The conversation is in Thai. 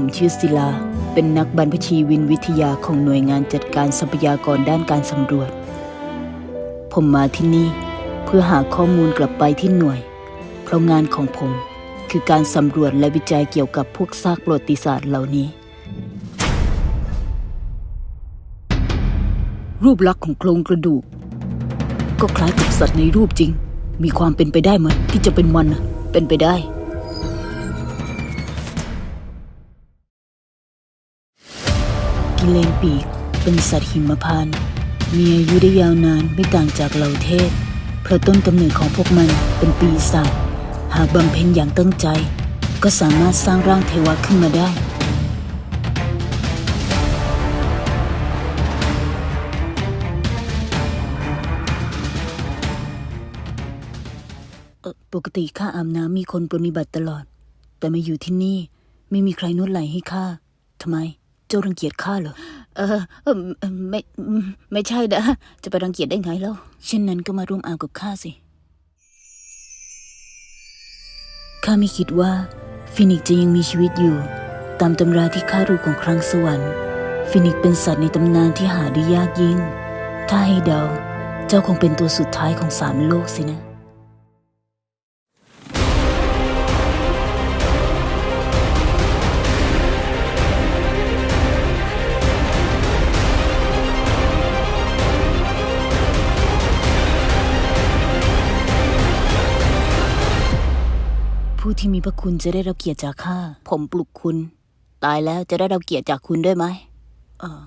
ผมชื่อศิลา เป็นนักบรรพชีวินวิทยาของหน่วยงานจัดการทรัพยากรด้านการสำรวจ ผมมาที่นี่เพื่อหาข้อมูลกลับไปที่หน่วย เพราะงานของผมคือการสำรวจและวิจัยเกี่ยวกับพวกซากประวัติศาสตร์เหล่านี้ รูปลักษณ์ของโครงกระดูก ก็คล้ายกับสัตว์ในรูปจริง มีความเป็นไปได้ไหมที่จะเป็นมันนะเป็นไปได้ กิเลนปีก เป็นสัตว์หิมพานต์มีอายุได้ยาวนานไม่ต่างจากเหล่าเทพ เพราะต้นกำเนิดของพวกมันเป็นปีศาจหากบำเพ็ญอย่างตั้งใจ ก็สามารถสร้างร่างเทวะขึ้นมาได้ ปกติข้าอาบน้ำมีคนปรนนิบัติตลอด แต่มาอยู่ที่นี่ไม่มีใครนวดไหล่ให้ข้าทำไม เจ้ารังเกียจข้าเหรอ เออเออเอ่อไม่ไม่ใช่นะจะไปรังเกียจได้ไงแล้วเช่นนั้นก็มาร่วมอาบกับข้าสิ ข้าไม่คิดว่า ฟินิกซ์จะยังมีชีวิตอยู่ ตามตำราที่ข้ารู้ของครั้งสวรรค์ ฟินิกซ์เป็นสัตว์ในตำนานที่หาได้ยากยิ่ง ถ้าให้เดา เจ้าคงเป็นตัวสุดท้ายของสามโลกสินะ ผู้ที่มีพระคุณจะได้รับเกียรติจากข้า ผมปลุกคุณ ตายแล้วจะได้รับเกียรติจากคุณด้วยไหมเออ